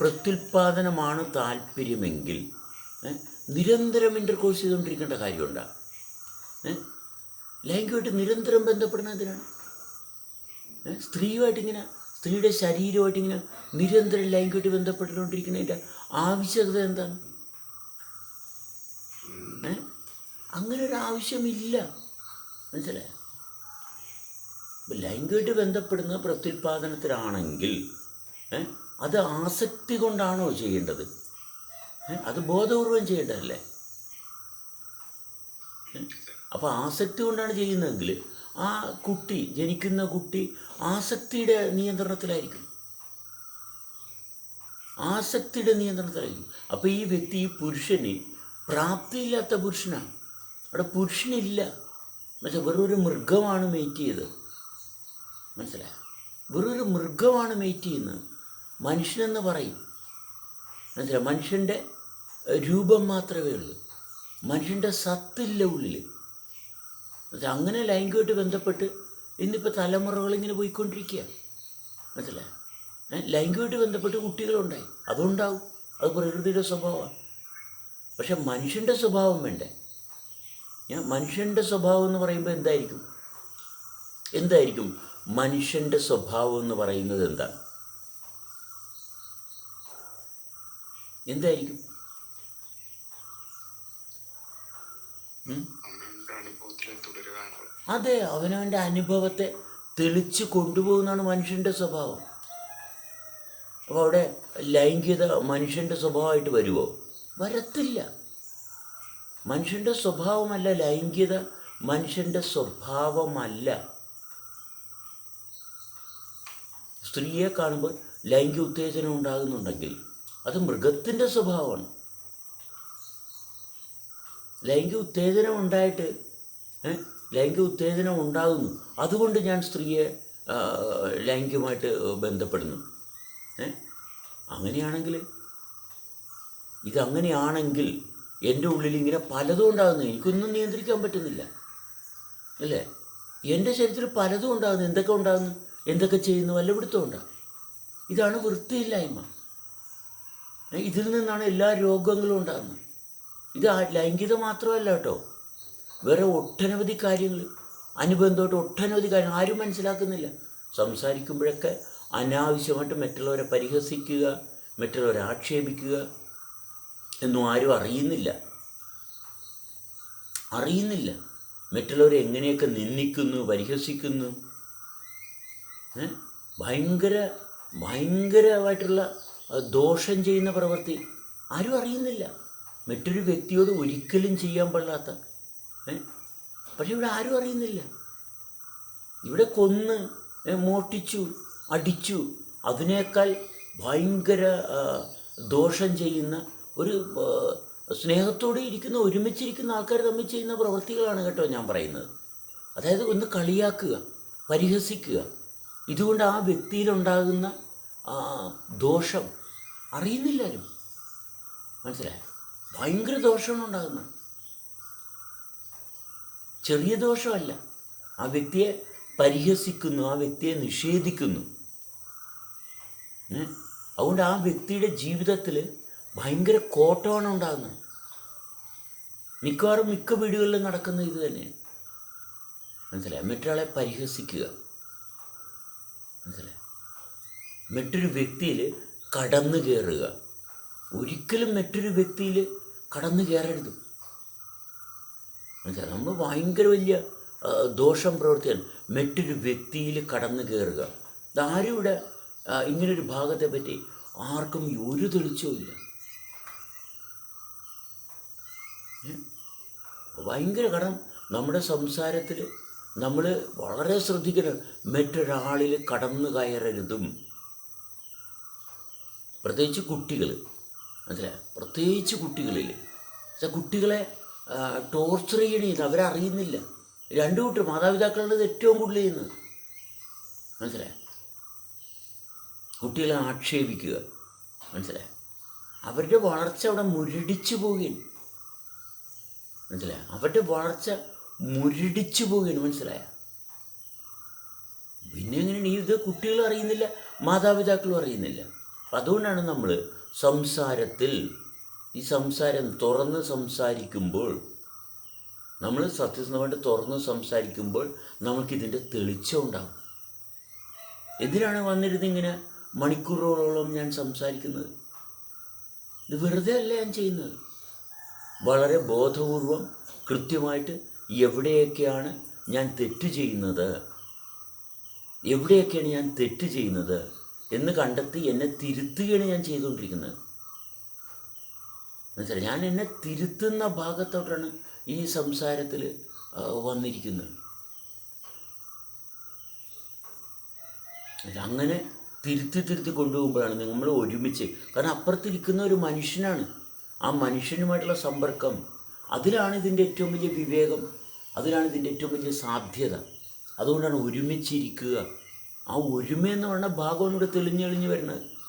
പ്രത്യുൽപാദനമാണ് താല്പര്യമെങ്കിൽ നിരന്തരം ഇന്റർകോഴ്സ് ചെയ്തുകൊണ്ടിരിക്കേണ്ട കാര്യമുണ്ട്. ലൈംഗികമായിട്ട് നിരന്തരം ബന്ധപ്പെടുന്ന എന്തിനാണ്? ഇങ്ങനെ സ്ത്രീയുടെ ശരീരമായിട്ട് ഇങ്ങനെ നിരന്തരം ലൈംഗികമായിട്ട് ബന്ധപ്പെട്ടുകൊണ്ടിരിക്കുന്നതിന്റെ ആവശ്യകത എന്താണ്? അങ്ങനെ ഒരു ആവശ്യമില്ല മനസ്സിലായോ ലൈംഗികമായിട്ട് ബന്ധപ്പെടുന്നത് പ്രത്യുൽപാദനത്തിലാണെങ്കിൽ അത് ആസക്തി കൊണ്ടാണോ ചെയ്യേണ്ടത്? അത് ബോധപൂർവം ചെയ്യേണ്ടതല്ലേ? അപ്പോൾ ആസക്തി കൊണ്ടാണ് ചെയ്യുന്നതെങ്കിൽ ആ കുട്ടി ജനിക്കുന്ന കുട്ടി ആസക്തിയുടെ നിയന്ത്രണത്തിലായിരിക്കും. ആസക്തിയുടെ നിയന്ത്രണത്തിലായിരിക്കും. അപ്പോൾ ഈ വ്യക്തി ഈ പുരുഷന് പ്രാപ്തിയില്ലാത്ത പുരുഷനാണ് അവിടെ പുരുഷനില്ല. മനസ്സിലാ വെറൊരു മൃഗമാണ് മെയ്റ്റ് ചെയ്തത്. മനസ്സിലായ? വെറൊരു മൃഗമാണ് മെയ്റ്റ് ചെയ്യുന്നത്. മനുഷ്യനെന്ന് പറയും. മനസ്സിലായി? മനുഷ്യന്റെ രൂപം മാത്രമേ ഉള്ളൂ. മനുഷ്യന്റെ സത്തില്ല ഉള്ളിൽ അങ്ങനെ ലൈംഗികമായിട്ട് ബന്ധപ്പെട്ട് ഇന്നിപ്പോൾ തലമുറകൾ ഇങ്ങനെ പോയിക്കൊണ്ടിരിക്കുക. മനസ്സിലായി? ലൈംഗികമായിട്ട് ബന്ധപ്പെട്ട് കുട്ടികളുണ്ടായി. അതുണ്ടാവും. അത് പ്രകൃതിയുടെ സ്വഭാവമാണ്. പക്ഷെ മനുഷ്യന്റെ സ്വഭാവം വേണ്ടേ? ഞാൻ മനുഷ്യന്റെ സ്വഭാവം എന്ന് പറയുമ്പോൾ എന്തായിരിക്കും? എന്തായിരിക്കും? മനുഷ്യന്റെ സ്വഭാവം എന്ന് പറയുന്നത് എന്താണ്? എന്തായിരിക്കും? അതെ അവനവന്റെ അനുഭവത്തെ തെളിച്ച് കൊണ്ടുപോകുന്നതാണ് മനുഷ്യന്റെ സ്വഭാവം. അപ്പോൾ അവിടെ ലൈംഗികത മനുഷ്യന്റെ സ്വഭാവമായിട്ട് വരുമോ വരത്തില്ല. മനുഷ്യന്റെ സ്വഭാവമല്ല ലൈംഗികത മനുഷ്യന്റെ സ്വഭാവമല്ല. സ്ത്രീയെ കാണുമ്പോൾ ലൈംഗിക ഉത്തേജനം ഉണ്ടാകുന്നുണ്ടെങ്കിൽ അത് മൃഗത്തിന്റെ സ്വഭാവമാണ്. ലൈംഗിക ഉത്തേജനം ഉണ്ടായിട്ട് ലൈംഗിക ഉത്തേജനം ഉണ്ടാകുന്നു. അതുകൊണ്ട് ഞാൻ സ്ത്രീയെ ലൈംഗികമായിട്ട് ബന്ധപ്പെടുന്നു. അങ്ങനെയാണെങ്കിൽ ഇതങ്ങനെയാണെങ്കിൽ എന്റെ ഉള്ളിൽ ഇങ്ങനെ പലതും ഉണ്ടാകുന്നു. എനിക്കൊന്നും നിയന്ത്രിക്കാൻ പറ്റുന്നില്ല. അല്ലേ? എന്റെ ശരീരത്തിൽ പലതും ഉണ്ടാകുന്നു. എന്തൊക്കെ ഉണ്ടാകുന്നു? എന്തൊക്കെ ചെയ്യുന്നു? വല്ലപിടുത്തം ഉണ്ടാകും ഇതാണ് വൃത്തിയില്ലായ്മ. ഇതിൽ നിന്നാണ് എല്ലാ രോഗങ്ങളും ഉണ്ടാകുന്നത്. ഇത് ലൈംഗികത മാത്രമല്ല കേട്ടോ. വേറെ ഒട്ടനവധി കാര്യങ്ങൾ അനുബന്ധമായിട്ട് ഒട്ടനവധി കാര്യങ്ങൾ ആരും മനസ്സിലാക്കുന്നില്ല. സംസാരിക്കുമ്പോഴൊക്കെ അനാവശ്യമായിട്ട് മറ്റുള്ളവരെ പരിഹസിക്കുക മറ്റുള്ളവരെ ആക്ഷേപിക്കുക എന്നും ആരും അറിയുന്നില്ല. അറിയുന്നില്ല. മറ്റുള്ളവരെ എങ്ങനെയൊക്കെ നിന്ദിക്കുന്നു പരിഹസിക്കുന്നു? ഭയങ്കര ഭയങ്കരമായിട്ടുള്ള ദോഷം ചെയ്യുന്ന പ്രവൃത്തി ആരും അറിയുന്നില്ല. മറ്റൊരു വ്യക്തിയോട് ഒരിക്കലും ചെയ്യാൻ പാടില്ലാത്ത? പക്ഷെ ഇവിടെ ആരും അറിയുന്നില്ല. ഇവിടെ കൊന്ന് മോട്ടിച്ചു അടിച്ചു അതിനേക്കാൾ ഭയങ്കര ദോഷം ചെയ്യുന്ന ഒരു സ്നേഹത്തോടെ ഇരിക്കുന്ന ഒരുമിച്ചിരിക്കുന്ന ആൾക്കാർ തമ്മിൽ ചെയ്യുന്ന പ്രവൃത്തികളാണ് കേട്ടോ ഞാൻ പറയുന്നത്. അതായത് ഒന്ന് കളിയാക്കുക പരിഹസിക്കുക. ഇതുകൊണ്ട് ആ വ്യക്തിയിലുണ്ടാകുന്ന ആ, ദോഷം അറിയുന്നില്ലാരും. മനസ്സിലായോ? ഭയങ്കര ദോഷമാണ് ഉണ്ടാകുന്നത്. ചെറിയ ദോഷമല്ല. ആ വ്യക്തിയെ പരിഹസിക്കുന്നു ആ വ്യക്തിയെ നിഷേധിക്കുന്നു? അതുകൊണ്ട് ആ വ്യക്തിയുടെ ജീവിതത്തിൽ ഭയങ്കര കോട്ടമാണ് ഉണ്ടാകുന്നത്. മിക്കവാറും മിക്ക വീടുകളിലും നടക്കുന്ന ഇത് തന്നെയാണ്. മനസ്സിലായി? മറ്റൊരാളെ പരിഹസിക്കുക. മനസ്സിലായി? മറ്റൊരു വ്യക്തിയിൽ കടന്നു കയറുക ഒരിക്കലും മറ്റൊരു വ്യക്തിയിൽ കടന്നു കയറരുത് നമ്മൾ ഭയങ്കര വലിയ ദോഷം പ്രവർത്തിക്കാൻ മറ്റൊരു വ്യക്തിയിൽ കടന്നു കയറുക ഇതാരും ഇവിടെ ഇങ്ങനൊരു ഭാഗത്തെ പറ്റി ആർക്കും ഒരു തെളിച്ചവും ഇല്ല? ഭയങ്കര കടം. നമ്മുടെ സംസാരത്തിൽ നമ്മൾ വളരെ ശ്രദ്ധിക്കണം. മറ്റൊരാളിൽ കടന്നു കയറരുതും. പ്രത്യേകിച്ച് കുട്ടികൾ മനസ്സിലായോ? പ്രത്യേകിച്ച് കുട്ടികളിൽ കുട്ടികളെ ടോർച്ചർ ചെയ്യണേന്ന് അവരറിയുന്നില്ല. രണ്ടു കൂട്ടർ മാതാപിതാക്കളുടെ ഏറ്റവും കൂടുതൽ ചെയ്യുന്നത്. മനസ്സിലായോ? കുട്ടികളെ ആക്ഷേപിക്കുക. മനസ്സിലായോ? അവരുടെ വളർച്ച അവിടെ മുരടിച്ചു പോവുകയാണ്. മനസ്സിലായോ? അവരുടെ വളർച്ച മുരടിച്ചു പോവുകയാണ്. മനസ്സിലായോ? പിന്നെ എങ്ങനെയാണ്? ഇത് കുട്ടികളും അറിയുന്നില്ല മാതാപിതാക്കളും അറിയുന്നില്ല. അതുകൊണ്ടാണ് നമ്മൾ സംസാരത്തിൽ ഈ സംസാരം തുറന്ന് സംസാരിക്കുമ്പോൾ നമ്മൾ സത്യസന്ധമായിട്ട് തുറന്ന് സംസാരിക്കുമ്പോൾ നമുക്കിതിന്റെ തെളിച്ചം ഉണ്ടാകും. എന്തിനാണ് വന്നിരുന്ന് ഇങ്ങനെ മണിക്കൂറുകളോളം ഞാൻ സംസാരിക്കുന്നത്? ഇത് വെറുതെ അല്ല ഞാൻ ചെയ്യുന്നത്. വളരെ ബോധപൂർവം കൃത്യമായിട്ട് എവിടെയൊക്കെയാണ് ഞാൻ തെറ്റ് ചെയ്യുന്നത്? എവിടെയൊക്കെയാണ് ഞാൻ തെറ്റ് ചെയ്യുന്നത്? എന്ന് കണ്ടെത്തി എന്നെ തിരുത്തുകയാണ് ഞാൻ ചെയ്തുകൊണ്ടിരിക്കുന്നത്. മനസ്സിലായി? ഞാൻ എന്നെ തിരുത്തുന്ന ഭാഗത്തോട്ടാണ് ഈ സംസാരത്തിൽ വന്നിരിക്കുന്നത്. അങ്ങനെ തിരുത്തി തിരുത്തി കൊണ്ടുപോകുമ്പോഴാണ് നമ്മൾ ഒരുമിച്ച് കാരണം അപ്പുറത്തിരിക്കുന്ന ഒരു മനുഷ്യനാണ്. ആ മനുഷ്യനുമായിട്ടുള്ള സമ്പർക്കം അതിലാണ് ഇതിന്റെ ഏറ്റവും വലിയ വിവേകം അതിലാണ് ഇതിന്റെ ഏറ്റവും വലിയ സാധ്യത. അതുകൊണ്ടാണ് ഒരുമിച്ചിരിക്കുക. ആ ഒരുമ എന്ന് പറഞ്ഞ ഭാഗമാണ് ഇവിടെ തെളിഞ്ഞെളിഞ്ഞ് വരുന്നത്.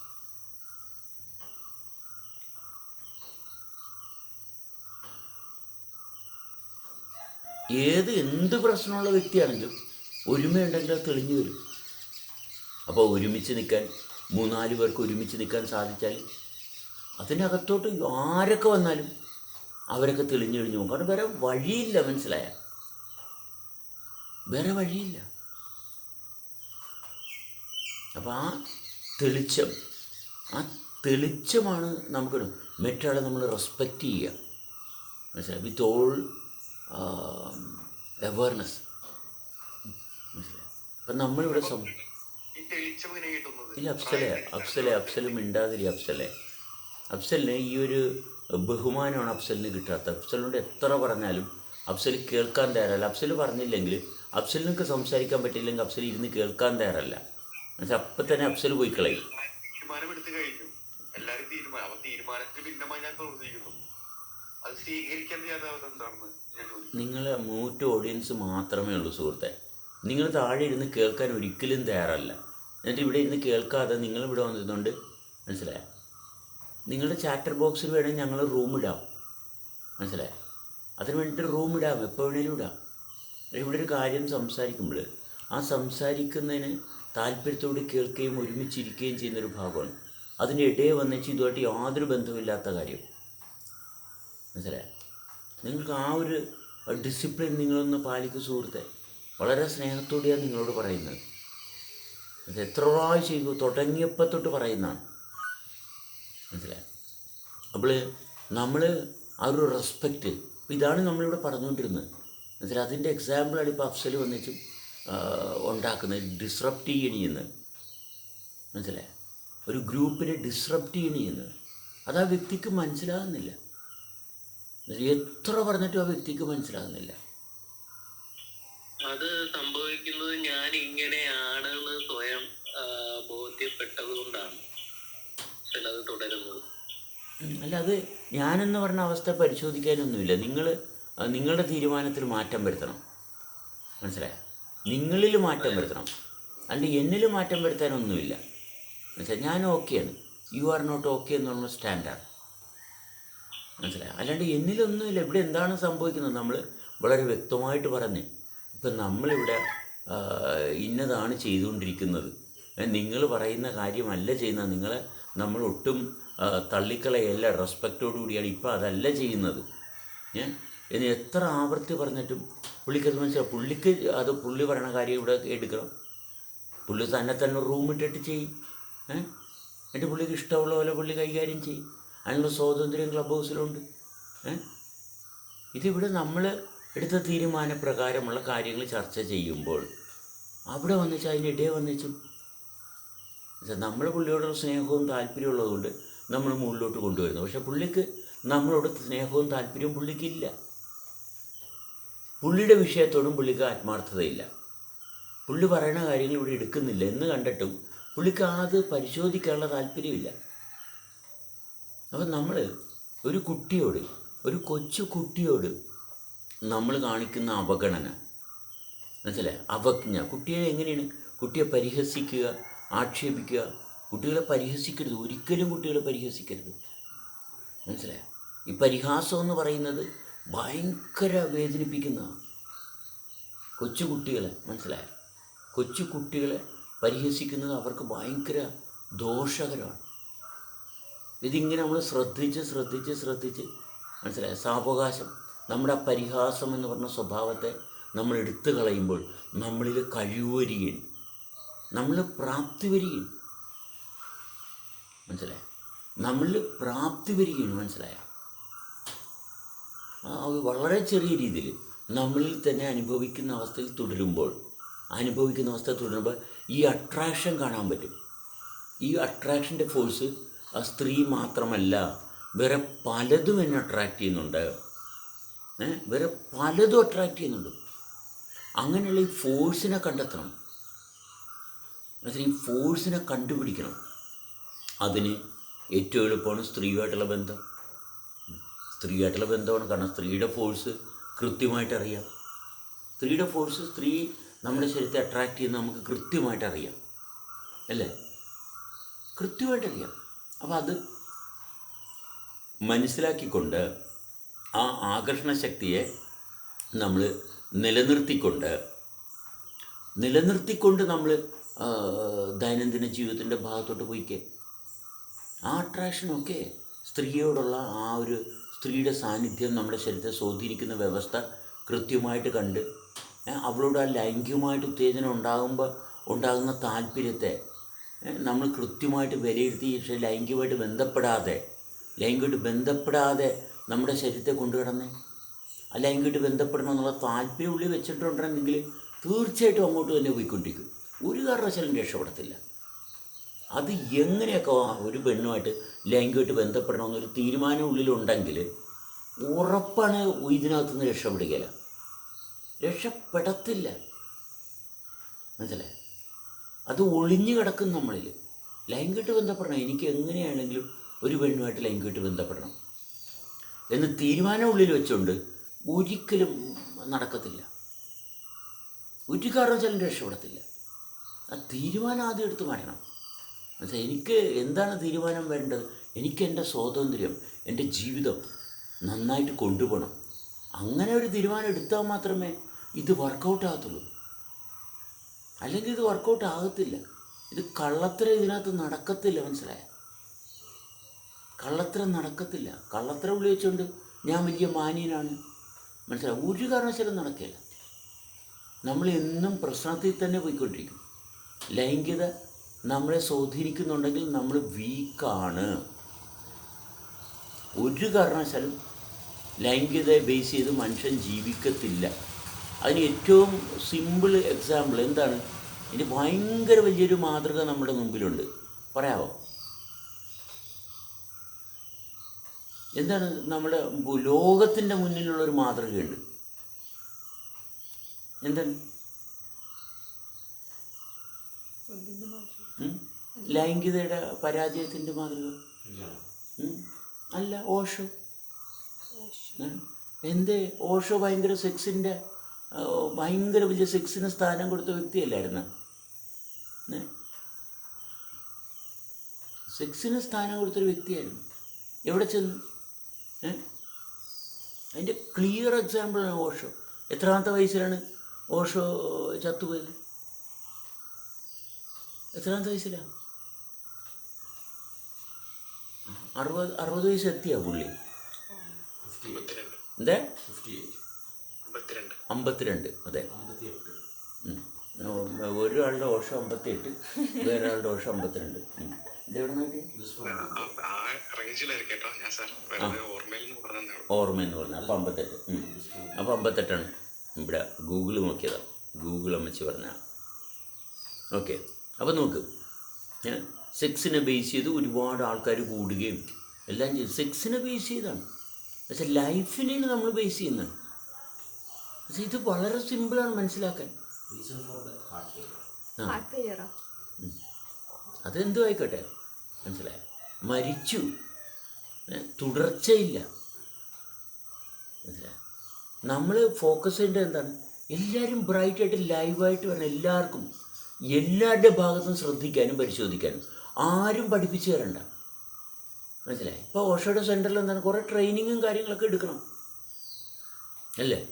ഏത് എന്ത് പ്രശ്നമുള്ള വ്യക്തിയാണെങ്കിലും ഒരുമയുണ്ടെങ്കിൽ അത് തെളിഞ്ഞു വരും. അപ്പോൾ ഒരുമിച്ച് നിൽക്കാൻ മൂന്നാൽ പേർക്ക് ഒരുമിച്ച് നിൽക്കാൻ സാധിച്ചാൽ അതിനകത്തോട്ട് ആരൊക്കെ വന്നാലും അവരൊക്കെ തെളിഞ്ഞു കഴിഞ്ഞു പോകും. കാരണം വേറെ വഴിയില്ല മനസ്സിലായ. വേറെ വഴിയില്ല. അപ്പോൾ ആ തെളിച്ചം ആ തെളിച്ചമാണ് നമുക്ക് മറ്റൊരാളെ നമ്മൾ റെസ്പെക്റ്റ് ചെയ്യുക. മനസ്സിലായി? വിത്ത് ഓൾ അവയർനെസ് മനസ്സിലായി? അപ്പം നമ്മളിവിടെ സം ഇല്ല അഫ്സലെ അഫ്സലെ അഫ്സൽ മിണ്ടാതിരി അഫ്സലെ. അഫ്സലിന് ഈ ഒരു ബഹുമാനമാണ് അഫ്സലിന് കിട്ടാത്തത്. അഫ്സലിനോട് എത്ര പറഞ്ഞാലും അഫ്സൽ കേൾക്കാൻ തയ്യാറല്ല. അഫ്സൽ പറഞ്ഞില്ലെങ്കിൽ അഫ്സലിനൊക്കെ സംസാരിക്കാൻ പറ്റില്ലെങ്കിൽ അഫ്സൽ ഇരുന്ന് കേൾക്കാൻ തയ്യാറല്ല. എന്നുവെച്ചാൽ അപ്പം തന്നെ അഫ്സൽ പോയി കളയും. തീരുമാനെടുത്തു കഴിഞ്ഞു എല്ലാവരും തീരുമാനം അപ്പൊ തീരുമാനത്തിന് ഭിന്നമായി ഞാൻ പ്രവർത്തിക്കുന്നു. അത് സ്വീകരിക്കാൻ ചെയ്യാതെ എന്താണെന്ന് ഞാൻ ചോദിക്കുന്നു. നിങ്ങളെ മൂറ്റ് ഓഡിയൻസ് മാത്രമേ ഉള്ളൂ സുഹൃത്തെ. നിങ്ങൾ താഴെ ഇരുന്ന് കേൾക്കാൻ ഒരിക്കലും തയ്യാറല്ല. എന്നിട്ട് ഇവിടെ ഇരുന്ന് കേൾക്കാതെ നിങ്ങൾ ഇവിടെ വന്നിരുന്നുണ്ട് മനസ്സിലായോ? നിങ്ങളുടെ ചാറ്റർ ബോക്സിൽ വേണമെങ്കിൽ ഞങ്ങൾ റൂം ഇടാം. മനസ്സിലായോ? അതിന് വേണ്ടിയിട്ട് റൂം ഇടാം എപ്പോൾ വേണേലും ഇടാം. ഇവിടെ ഒരു കാര്യം സംസാരിക്കുമ്പോൾ ആ സംസാരിക്കുന്നതിന് താല്പര്യത്തോടെ കേൾക്കുകയും ഒരുമിച്ചിരിക്കുകയും ചെയ്യുന്നൊരു ഭാഗമാണ്. അതിന്റെ ഇടയെ വന്നിച്ച് ഇതുമായിട്ട് യാതൊരു ബന്ധമില്ലാത്ത കാര്യം. മനസ്സിലായ? നിങ്ങൾക്ക് ആ ഒരു ഡിസിപ്ലിൻ നിങ്ങളൊന്ന് പാലിക്കും സുഹൃത്തെ. വളരെ സ്നേഹത്തോടെയാണ് നിങ്ങളോട് പറയുന്നത്. അത് എത്ര പ്രാവശ്യം തുടങ്ങിയപ്പോൾ തൊട്ട് പറയുന്നതാണ്. മനസ്സിലായി? അപ്പോൾ നമ്മൾ ആ ഒരു റെസ്പെക്റ്റ് ഇതാണ് നമ്മളിവിടെ പറഞ്ഞുകൊണ്ടിരുന്നത്. മനസ്സിലായി? അതിന്റെ എക്സാമ്പിളാണ് ഇപ്പോൾ അഫ്സൽ വന്നിച്ചും ആ, ഉണ്ടാക്കുന്നത് ഡിസ്റപ്റ്റ് ചെയ്യണിയെന്ന്. മനസ്സിലെ ഒരു ഗ്രൂപ്പിനെ ഡിസ്റപ്റ്റ് ചെയ്യണിയെന്ന്. അത് ആ വ്യക്തിക്ക് മനസ്സിലാകുന്നില്ല. എത്ര പറഞ്ഞിട്ടും ആ വ്യക്തിക്ക് മനസ്സിലാകുന്നില്ല. അത് സംഭവിക്കുന്നത് ഞാൻ ഇങ്ങനെയാണെന്ന് സ്വയം ബോധ്യപ്പെട്ടതുകൊണ്ടാണ്. ബോധ്യപ്പെട്ടത് കൊണ്ടാണ് ചിലത് തുടരുന്നത് അല്ല അത് ഞാനെന്ന് പറഞ്ഞ അവസ്ഥ പരിശോധിക്കാനൊന്നുമില്ല. നിങ്ങൾ നിങ്ങളുടെ തീരുമാനത്തിൽ മാറ്റം വരുത്തണം. മനസ്സിലായോ? നിങ്ങളിൽ മാറ്റം വരുത്തണം. അല്ല എന്നിൽ മാറ്റം വരുത്താനൊന്നുമില്ല. മനസ്സിലായി ഞാൻ ഓക്കെയാണ്. യു ആർ നോട്ട് ഓക്കെ എന്നുള്ള സ്റ്റാൻഡാണ്. മനസ്സിലായി? അല്ലാണ്ട് എന്നിലൊന്നുമില്ല. ഇവിടെ എന്താണ് സംഭവിക്കുന്നത്? നമ്മൾ വളരെ വ്യക്തമായിട്ട് പറഞ്ഞ്. ഇപ്പം നമ്മളിവിടെ ഇന്നതാണ് ചെയ്തുകൊണ്ടിരിക്കുന്നത്. നിങ്ങൾ പറയുന്ന കാര്യമല്ല ചെയ്യുന്നത്. നിങ്ങളെ നമ്മൾ ഒട്ടും തള്ളിക്കളയല്ല. റെസ്പെക്റ്റോടു കൂടിയാണ് ഇപ്പം അതല്ല ചെയ്യുന്നത്. ഞാൻ ഇനി എത്ര ആവർത്തി പറഞ്ഞിട്ടും പുള്ളിക്കത് മനസ്സിലാവും. പുള്ളിക്ക് അത് പുള്ളി പറയണ കാര്യം ഇവിടെ എടുക്കണം. പുള്ളി തന്നെ തന്നെ റൂമിട്ടിട്ട് ചെയ്യും. ഏഹ് എന്റെ പുള്ളിക്ക് ഇഷ്ടമുള്ള പോലെ പുള്ളി കൈകാര്യം ചെയ്യും. അതിനുള്ള സ്വാതന്ത്ര്യം ക്ലബ് ഹൗസിലുണ്ട് ഏഹ് ഇതിവിടെ നമ്മൾ എടുത്ത തീരുമാനപ്രകാരമുള്ള കാര്യങ്ങൾ ചർച്ച ചെയ്യുമ്പോൾ അവിടെ വന്നിച്ച് അതിന്റെ വന്നിച്ചു നമ്മൾ പുള്ളിയോടുള്ള സ്നേഹവും താല്പര്യവും ഉള്ളതുകൊണ്ട് നമ്മൾ മുകളിലോട്ട് കൊണ്ടുവരുന്നു. പക്ഷേ പുള്ളിക്ക് നമ്മളോട് സ്നേഹവും താല്പര്യവും പുള്ളിക്കില്ല. പുള്ളിയുടെ വിഷയത്തോടും പുള്ളിക്ക് ആത്മാർത്ഥതയില്ല. പുള്ളി പറയുന്ന കാര്യങ്ങൾ ഇവിടെ എടുക്കുന്നില്ല. എന്ന് കണ്ടിട്ടും പുള്ളിക്ക് അത് പരിശോധിക്കാനുള്ള താല്പര്യമില്ല. അപ്പം നമ്മൾ ഒരു കുട്ടിയോട് ഒരു കൊച്ചു കുട്ടിയോട് നമ്മൾ കാണിക്കുന്ന അവഗണന മനസ്സിലെ അവജ്ഞ. കുട്ടിയെ എങ്ങനെയാണ്? കുട്ടിയെ പരിഹസിക്കുക ആക്ഷേപിക്കുക. കുട്ടികളെ പരിഹസിക്കരുത്. ഒരിക്കലും കുട്ടികളെ പരിഹസിക്കരുത്. മനസ്സിലായോ? ഈ പരിഹാസം എന്ന് പറയുന്നത് ഭയങ്കര വേദനിപ്പിക്കുന്ന കൊച്ചുകുട്ടികളെ മനസ്സിലായ? മനസ്സിലായോ കൊച്ചു പരിഹസിക്കുന്നത് അവർക്ക് ഭയങ്കര ദോഷകരമാണ്. ഇതിങ്ങനെ നമ്മൾ ശ്രദ്ധിച്ച് ശ്രദ്ധിച്ച് ശ്രദ്ധിച്ച് മനസ്സിലായ? സാവകാശം നമ്മുടെ പരിഹാസം എന്ന് പറഞ്ഞ സ്വഭാവത്തെ നമ്മൾ എടുത്തു കളയുമ്പോൾ നമ്മളിൽ കഴിവ് വരികയും നമ്മൾ പ്രാപ്തി വരികയും മനസ്സിലായ? നമ്മളിൽ പ്രാപ്തി വരികയാണ് മനസ്സിലായ? വളരെ ചെറിയ രീതിയിൽ നമ്മളിൽ തന്നെ അനുഭവിക്കുന്ന അവസ്ഥയിൽ തുടരുമ്പോൾ അനുഭവിക്കുന്ന അവസ്ഥ തുടരുമ്പോൾ ഈ അട്രാക്ഷൻ കാണാൻ പറ്റും. ഈ അട്രാക്ഷന്റെ ഫോഴ്സ് ആ സ്ത്രീ മാത്രമല്ല വേറെ പലതും എന്നെ അട്രാക്റ്റ് ചെയ്യുന്നുണ്ട്. വേറെ പലതും അട്രാക്റ്റ് ചെയ്യുന്നുണ്ട്. അങ്ങനെയുള്ള ഈ ഫോഴ്സിനെ കണ്ടെത്തണം. എന്നുവെച്ചാൽ ഈ ഫോഴ്സിനെ കണ്ടുപിടിക്കണം. അതിന് ഏറ്റവും എളുപ്പമാണ് സ്ത്രീയുമായിട്ടുള്ള ബന്ധം. സ്ത്രീയായിട്ടുള്ള ബന്ധമാണ്. കാരണം സ്ത്രീയുടെ ഫോഴ്സ് കൃത്യമായിട്ട് അറിയാം. സ്ത്രീയുടെ ഫോഴ്സ് സ്ത്രീ നമ്മുടെ ശരീരത്തെ അട്രാക്റ്റ് ചെയ്യുന്ന നമുക്ക് കൃത്യമായിട്ട് അറിയാം. അല്ലേ? കൃത്യമായിട്ട് അറിയാം. അപ്പോൾ അത് മനസ്സിലാക്കിക്കൊണ്ട് ആ ആകർഷണ ശക്തിയെ നമ്മൾ നിലനിർത്തിക്കൊണ്ട് നിലനിർത്തിക്കൊണ്ട് നമ്മൾ ദൈനംദിന ജീവിതത്തിന്റെ ഭാഗത്തോട്ട് പോയിക്കേ. ആ അട്രാക്ഷനൊക്കെ സ്ത്രീയോടുള്ള ആ ഒരു സ്ത്രീയുടെ സാന്നിധ്യം നമ്മുടെ ശരീരത്തെ സ്വാധീനിക്കുന്ന വ്യവസ്ഥ കൃത്യമായിട്ട് കണ്ട് അവളോട് ആ ലൈംഗികമായിട്ട് ഉത്തേജനം ഉണ്ടാകുമ്പോൾ ഉണ്ടാകുന്ന താല്പര്യത്തെ നമ്മൾ കൃത്യമായിട്ട് വിലയിരുത്തി പക്ഷേ ലൈംഗികമായിട്ട് ബന്ധപ്പെടാതെ ലൈംഗികമായിട്ട് ബന്ധപ്പെടാതെ നമ്മുടെ ശരീരത്തെ കൊണ്ടുകിടന്നേ ആ ലൈംഗികമായിട്ട് ബന്ധപ്പെടണം എന്നുള്ള താല്പര്യം ഉള്ളിൽ വെച്ചിട്ടുണ്ടെങ്കിൽ തീർച്ചയായിട്ടും അങ്ങോട്ട് തന്നെ പോയിക്കൊണ്ടിരിക്കും. ഒരു കാരണവശാലും രക്ഷപ്പെടത്തില്ല. അത് എങ്ങനെയൊക്കെ ഒരു പെണ്ണുമായിട്ട് ലൈംഗികമായിട്ട് ബന്ധപ്പെടണമെന്നൊരു തീരുമാനം ഉള്ളിലുണ്ടെങ്കിൽ ഉറപ്പാണ് ഇതിനകത്ത് നിന്ന് രക്ഷപ്പെടുകയില്ല. രക്ഷപ്പെടത്തില്ല. മനസ്സിലായി? അത് ഒളിഞ്ഞു കിടക്കും നമ്മളിൽ. ലൈംഗികമായിട്ട് ബന്ധപ്പെടണം. എനിക്ക് എങ്ങനെയാണെങ്കിലും ഒരു പെണ്ണുമായിട്ട് ലൈംഗികമായിട്ട് ബന്ധപ്പെടണം എന്ന് തീരുമാനം ഉള്ളിൽ വെച്ചുകൊണ്ട് ഒരിക്കലും നടക്കത്തില്ല. ഒരു കാരണവശാലും രക്ഷപ്പെടത്തില്ല. ആ തീരുമാനം ആദ്യം എടുത്ത് മാറ്റണം. മനസ്സിലായി എനിക്ക് എന്താണ് തീരുമാനം വേണ്ടത്? എനിക്ക് എന്റെ സ്വാതന്ത്ര്യം എന്റെ ജീവിതം നന്നായിട്ട് കൊണ്ടുപോകണം. അങ്ങനെ ഒരു തീരുമാനം എടുത്താൽ മാത്രമേ ഇത് വർക്കൗട്ട് ആകത്തുള്ളൂ. അല്ലെങ്കിൽ ഇത് വർക്കൗട്ട് ആകത്തില്ല. ഇത് കള്ളത്തരം ഇതിനകത്ത് നടക്കത്തില്ല മനസ്സിലായ? കള്ളത്തരം നടക്കത്തില്ല. കള്ളത്തരം ഉള്ളി വെച്ചുകൊണ്ട് ഞാൻ വലിയ മാന്യനാണ്. മനസ്സിലായി? ഒരു കാരണവശാലും നടക്കില്ല നമ്മൾ എന്നും പ്രശ്നത്തിൽ തന്നെ പോയിക്കൊണ്ടിരിക്കും. ലൈംഗികത നമ്മളെ സ്വാധീനിക്കുന്നുണ്ടെങ്കിൽ നമ്മൾ വീക്കാണ്. ഒരു കാരണവശാലും ലൈംഗികതയെ ബേസ് ചെയ്ത് മനുഷ്യൻ ജീവിക്കത്തില്ല. അതിന് ഏറ്റവും സിമ്പിൾ എക്സാമ്പിൾ എന്താണ്? ഇതിന് ഭയങ്കര വലിയൊരു മാതൃക നമ്മുടെ മുമ്പിലുണ്ട്. പറയാമോ എന്താണ് നമ്മുടെ ലോകത്തിന്റെ മുന്നിലുള്ള ഒരു മാതൃകയുണ്ട്. എന്താണ്? ലൈംഗികതയുടെ പരാജയത്തിന്റെ മാതൃക. അല്ല ഓഷോ. എന്ത് എന്തേ? ഓഷോ ഭയങ്കര സെക്സിന്റെ ഭയങ്കര വലിയ സെക്സിന് സ്ഥാനം കൊടുത്ത വ്യക്തിയല്ലായിരുന്നു? സെക്സിന് സ്ഥാനം കൊടുത്തൊരു വ്യക്തിയായിരുന്നു. എവിടെ ചെന്ന്? ഏ അതിന്റെ ക്ലിയർ എക്സാമ്പിളാണ് ഓഷോ. എത്രാമത്തെ വയസ്സിലാണ് ഓഷോ ചത്തുപോയത്? എത്രാമത്തെ വയസ്സിലാണ് അറുപത് അറുപത് വയസ്സ് എത്തിയാ പുള്ളി? അമ്പത്തിരണ്ട്. എന്താ? അമ്പത്തിരണ്ട്. അതെ. ഒരാളുടെ ഓഷം അമ്പത്തിയെട്ട് എട്ട് വേറൊരാളുടെ ഓഷം അമ്പത്തിരണ്ട്. ഓർമ്മയെന്ന് പറഞ്ഞാൽ അപ്പം അമ്പത്തെട്ട്. അപ്പൊ അപ്പം അമ്പത്തെട്ടാണ്. ഇവിടെ ഗൂഗിൾ നോക്കിയതാണ് ഗൂഗിൾ അമ്മച്ചി പറഞ്ഞ ഓക്കെ അപ്പം നോക്ക്. ഏ? സെക്സിനെ ബേസ് ചെയ്ത് ഒരുപാട് ആൾക്കാർ കൂടുകയും. എല്ലാം ചെയ്തു. സെക്സിനെ ബേസ് ചെയ്താണ്. പക്ഷെ ലൈഫിനെയാണ് നമ്മൾ ബേസ് ചെയ്യുന്നത്. പക്ഷെ ഇത് വളരെ സിമ്പിളാണ് മനസ്സിലാക്കാൻ. അതെന്തു ആയിക്കോട്ടെ മനസ്സിലായോ? മരിച്ചു. തുടർച്ചയില്ല. മനസ്സിലായോ? നമ്മൾ ഫോക്കസ് ചെയ്യേണ്ടത് എന്താണ്? എല്ലാവരും ബ്രൈറ്റായിട്ട് ലൈവായിട്ട് വരണം എല്ലാവർക്കും. എല്ലാവരുടെ ഭാഗത്തും ശ്രദ്ധിക്കാനും പരിശോധിക്കാനും. ആരും പഠിപ്പിച്ചു തരണ്ട. മനസ്സിലായി? ഇപ്പോൾ ഓഷോയുടെ സെന്ററിൽ എന്താണ്? കുറേ ട്രെയിനിങ്ങും കാര്യങ്ങളൊക്കെ എടുക്കണം. അല്ലേ?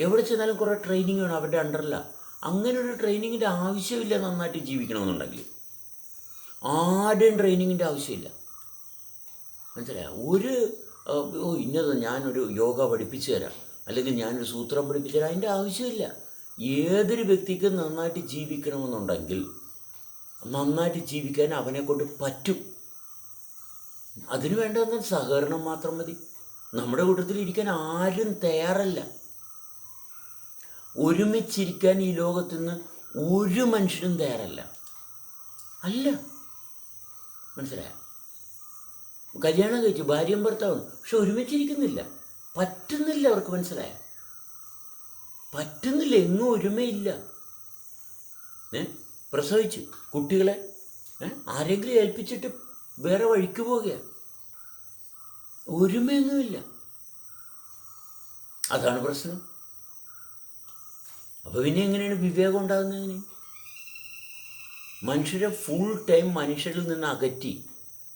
എവിടെ ചെന്നാലും കുറേ ട്രെയിനിങ് വേണം അവരുടെ അണ്ടറിലാണ് അങ്ങനെ ഒരു ട്രെയിനിങ്ങിന്റെ ആവശ്യമില്ല നന്നായിട്ട് ജീവിക്കണമെന്നുണ്ടെങ്കിൽ. ആരുടെയും ട്രെയിനിങ്ങിന്റെ ആവശ്യമില്ല. മനസ്സിലായ? ഒരു ഓ ഇന്നത് ഞാനൊരു യോഗ പഠിപ്പിച്ചു തരാം. അല്ലെങ്കിൽ ഞാനൊരു സൂത്രം പഠിപ്പിച്ചു തരാം. അതിന്റെ ആവശ്യമില്ല. ഏതൊരു വ്യക്തിക്കും നന്നായിട്ട് ജീവിക്കണമെന്നുണ്ടെങ്കിൽ നന്നായിട്ട് ജീവിക്കാൻ അവനെ കൊണ്ട് പറ്റും. അതിനു വേണ്ടതെന്ന് സഹകരണം മാത്രം മതി. നമ്മുടെ കൂട്ടത്തിൽ ഇരിക്കാൻ ആരും തയ്യാറല്ല. ഒരുമിച്ചിരിക്കാൻ ഈ ലോകത്തു നിന്ന് ഒരു മനുഷ്യനും തയ്യാറല്ല. അല്ല. മനസ്സിലായ? കല്യാണം കഴിച്ചു ഭാര്യയും ഭർത്താവും പക്ഷെ ഒരുമിച്ചിരിക്കുന്നില്ല. പറ്റുന്നില്ല അവർക്ക് മനസ്സിലായ? പറ്റുന്നില്ല എങ്ങും ഒരുമയില്ല. ഏ? പ്രസവിച്ചു. കുട്ടികളെ ആരെങ്കിലും ഏൽപ്പിച്ചിട്ട് വേറെ വഴിക്ക് പോവുകയാണ് ഒരുമയൊന്നുമില്ല. അതാണ് പ്രശ്നം. അപ്പോൾ പിന്നെ എങ്ങനെയാണ് വിവേകം ഉണ്ടാകുന്നത് എങ്ങനെ? മനുഷ്യരെ ഫുൾ ടൈം മനുഷ്യരിൽ നിന്ന് അകറ്റി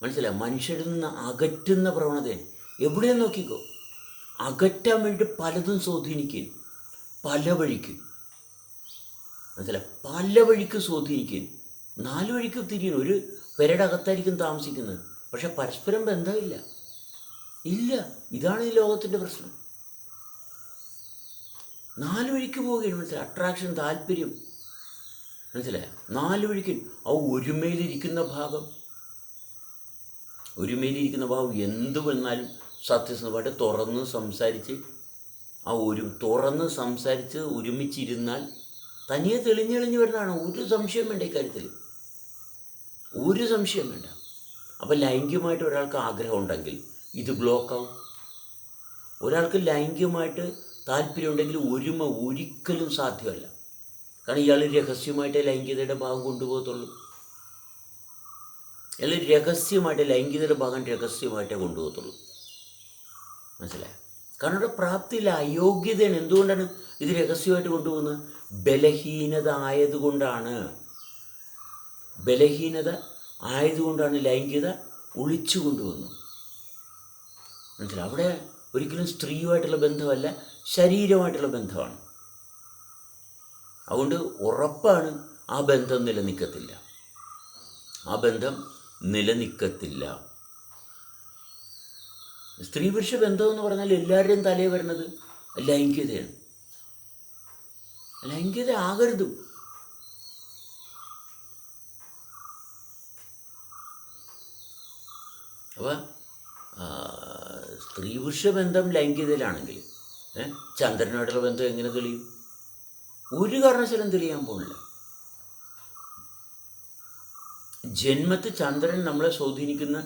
മനസ്സിലായി? മനുഷ്യരിൽ നിന്ന് അകറ്റുന്ന പ്രവണതയാണ്. എവിടെയും നോക്കിക്കോ? അകറ്റാൻ വേണ്ടി പലതും സ്വാധീനിക്കും പല വഴിക്ക്. മനസ്സിലായി? പല വഴിക്ക് സ്വാധീനിക്കും നാല് വഴിക്ക് തിരിയണം ഒരു അകത്തായിരിക്കും താമസിക്കുന്നത്. പക്ഷെ പരസ്പരം ബന്ധമില്ല. ഇല്ല. ഇതാണ് ഈ ലോകത്തിന്റെ പ്രശ്നം. നാല് വഴിക്ക് പോവുകയാണ് മനസ്സിലായി? അട്രാക്ഷൻ താല്പര്യം. മനസ്സിലായ? നാല് വഴിക്ക്. ആ ഒരുമയിലിരിക്കുന്ന ഭാഗം. ഒരുമയിലിരിക്കുന്ന ഭാഗം എന്ത് വന്നാലും സത്യസന്ധമായിട്ട് തുറന്ന് സംസാരിച്ച് ആ ഒരു തുറന്ന് സംസാരിച്ച് ഒരുമിച്ചിരുന്നാൽ തനിയെ തെളിഞ്ഞെളിഞ്ഞ് വരുന്നതാണ്. ഒരു സംശയം വേണ്ട ഇക്കാര്യത്തിൽ. ഒരു സംശയം വേണ്ട. അപ്പം ലൈംഗികമായിട്ട് ഒരാൾക്ക് ആഗ്രഹം ഉണ്ടെങ്കിൽ ഇത് ബ്ലോക്കാവും. ഒരാൾക്ക് ലൈംഗികമായിട്ട് താല്പര്യമുണ്ടെങ്കിൽ ഒരുമ ഒരിക്കലും സാധ്യമല്ല. കാരണം ഇയാൾ രഹസ്യമായിട്ട് ലൈംഗികതയുടെ ഭാഗം കൊണ്ടുപോകത്തുള്ളൂ. ഇയാൾ രഹസ്യമായിട്ട് ലൈംഗികതയുടെ ഭാഗം രഹസ്യമായിട്ടേ കൊണ്ടുപോകത്തുള്ളൂ. മനസ്സിലായോ? കാരണം ഇവിടെ പ്രാപ്തിയില്ല അയോഗ്യതയാണ്. എന്തുകൊണ്ടാണ് ഇത് രഹസ്യമായിട്ട് കൊണ്ടുപോകുന്നത്? ബലഹീനത ആയതുകൊണ്ടാണ് ബലഹീനത ആയതുകൊണ്ടാണ് ലൈംഗികത ഒളിച്ചു കൊണ്ടുവന്നു മനസ്സിലായി? അവിടെ ഒരിക്കലും സ്ത്രീയുമായിട്ടുള്ള ബന്ധമല്ല ശരീരമായിട്ടുള്ള ബന്ധമാണ്. അതുകൊണ്ട് ഉറപ്പാണ് ആ ബന്ധം നിലനിൽക്കത്തില്ല. ആ ബന്ധം നിലനിൽക്കത്തില്ല. സ്ത്രീ പുരുഷ ബന്ധം എന്ന് പറഞ്ഞാൽ എല്ലാവരുടെയും തലയിൽ വരുന്നത് ലൈംഗികതയാണ്. ലൈംഗികത ആകരുത്. അപ്പോൾ സ്ത്രീ പുരുഷ ബന്ധം ലൈംഗികതയിലാണെങ്കിൽ ചന്ദ്രനോടുള്ള ബന്ധം എങ്ങനെ തെളിയും? ഒരു കാരണവശാലും തെളിയാൻ പോകുന്നില്ല. ജന്മത്ത് ചന്ദ്രൻ നമ്മളെ സ്വാധീനിക്കുന്ന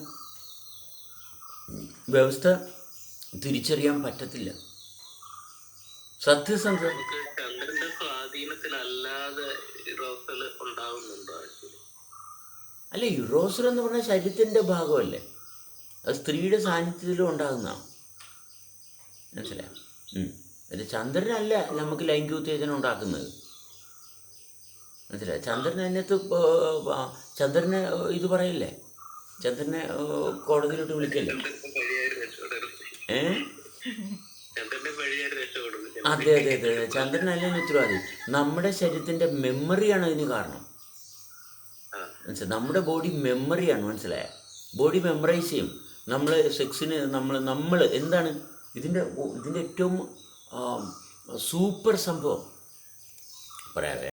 വ്യവസ്ഥ തിരിച്ചറിയാൻ പറ്റത്തില്ല. സത്യസന്ധ ഉണ്ടാവുന്നുണ്ടോ അല്ല യുറോസർ എന്ന് പറഞ്ഞാൽ ശരീരത്തിന്റെ ഭാഗമല്ലേ? അത് സ്ത്രീയുടെ സാന്നിധ്യത്തിലും ഉണ്ടാകുന്നതാണ് മനസ്സിലായോ. അത് ചന്ദ്രനല്ല നമുക്ക് ലൈംഗിക ഉത്തേജനം ഉണ്ടാക്കുന്നത്. മനസ്സിലായി? ചന്ദ്രൻ അതിനകത്ത് ചന്ദ്രനെ ഇത് പറയല്ലേ? ചന്ദ്രനെ കോടതിയിലോട്ട് വിളിക്കല്ലേ? ഏഹ് ഏ? അതെ അതെ അതെ അതെ. ചന്ദ്രനല്ല ഉത്തരവാദി നമ്മുടെ ശരീരത്തിന്റെ മെമ്മറിയാണ് അതിന് കാരണം. മനസ്സിലായി? നമ്മുടെ ബോഡി മെമ്മറിയാണ് മനസ്സിലായ? ബോഡി മെമ്മറൈസ് ചെയ്യും. നമ്മൾ സെക്സിന് നമ്മൾ നമ്മൾ എന്താണ്? ഇതിന്റെ ഇതിന്റെ ഏറ്റവും സൂപ്പർ സംഭവം. പറയാതെ